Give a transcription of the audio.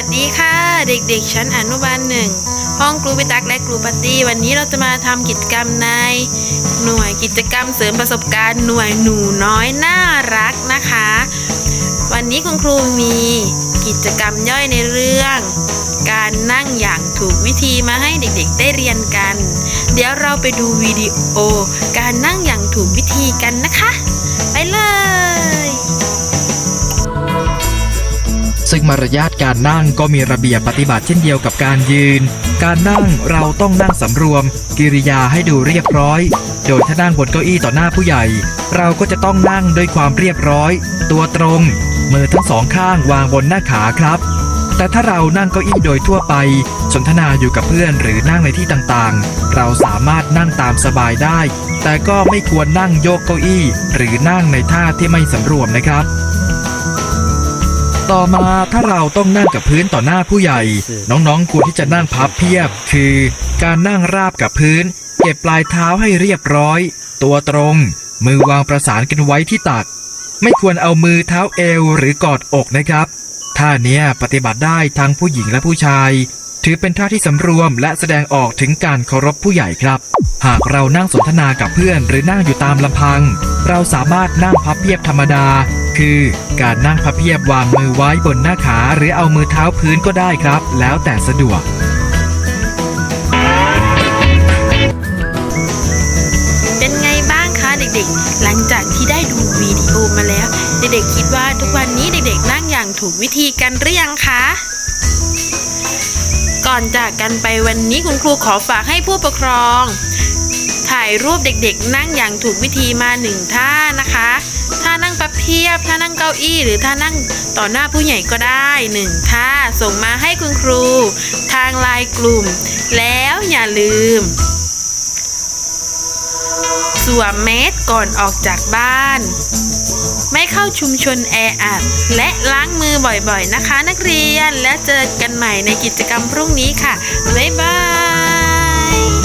วัสดีค่ะ เด็กๆชั้นอนุบาลหนึ่งห้องครูปิตักและครูปาร์ตี้วันนี้เราจะมาทำกิจกรรมใน หน่วยกิจกรรมเสริมประสบการณ์หน่วยหนูน้อยน่ารักนะคะ วันนี้คุณครูมีกิจกรรมย่อยในเรื่อง การนั่งอย่างถูกวิธีมาให้เด็กๆได้เรียนกัน เดี๋ยวเราไปดูวิดีโอ การนั่งอย่างถูกวิธีกันนะคะ ซึ่งมารยาทการนั่งก็มีระเบียบปฏิบัติเช่นเดียวกับการยืน การนั่งเราต้องนั่งสำรวม กิริยาให้ดูเรียบร้อย โดยถ้านั่งบนเก้าอี้ต่อหน้าผู้ใหญ่ เราก็จะต้องนั่งด้วยความเรียบร้อย ตัวตรง มือทั้งสองข้างวางบนหน้าขาครับแต่ถ้าเรานั่งเก้าอี้โดยทั่วไป สนทนาอยู่กับเพื่อนหรือนั่งในที่ต่างๆ เราสามารถนั่งตามสบายได้ แต่ก็ไม่ควรนั่งโยกเก้าอี้ หรือนั่งในท่าที่ไม่สำรวมนะครับ ต่อมาถ้าเราต้องนั่งกับพื้นต่อหน้าผู้ใหญ่ น้องๆควรที่จะนั่งพับเพียบ คือการนั่งราบกับพื้น เก็บปลายเท้าให้เรียบร้อย ตัวตรง มือวางประสานกันไว้ที่ตัก ไม่ควรเอามือเท้าเอวหรือกอดอกนะครับท่าเนี้ยปฏิบัติได้ทั้งผู้หญิงและผู้ชาย ถือเป็นท่าที่สำรวมและแสดงออกถึงการเคารพผู้ใหญ่ครับ หากเรานั่งสนทนากับเพื่อนหรือนั่งอยู่ตามลำพัง เราสามารถนั่งพับเพียบธรรมดา คือการนั่งพับเพียบวางมือไว้บนหน้าขาหรือเอามือเท้าพื้นก็ได้ครับ แล้วแต่สะดวกเป็นไงบ้างคะเด็กๆ หลังจากที่ได้ดูวิดีโอมาแล้ว เด็กๆ คิดว่าทุกวันนี้เด็กๆ นั่งอย่างถูกวิธีกันหรือยังคะ ก่อนจากกันไปวันนี้คุณครูขอฝากให้ผู้ปกครอง ถ่ายรูปเด็กๆ นั่งอย่างถูกวิธีมาหนึ่งท่านะคะ ท่านั่งประเพียบ ท่านั่งเก้าอี้ หรือท่านั่งต่อหน้าผู้ใหญ่ก็ได้หนึ่งท่าส่งมาให้คุณครู ทางไลน์กลุ่ม แล้วอย่าลืม สวมแมสก่อนออกจากบ้าน ไม่เข้าชุมชนแออัด และล้างมือบ่อยๆนะคะ นักเรียน และเจอกันใหม่ในกิจกรรมพรุ่งนี้ค่ะ บ๊ายบาย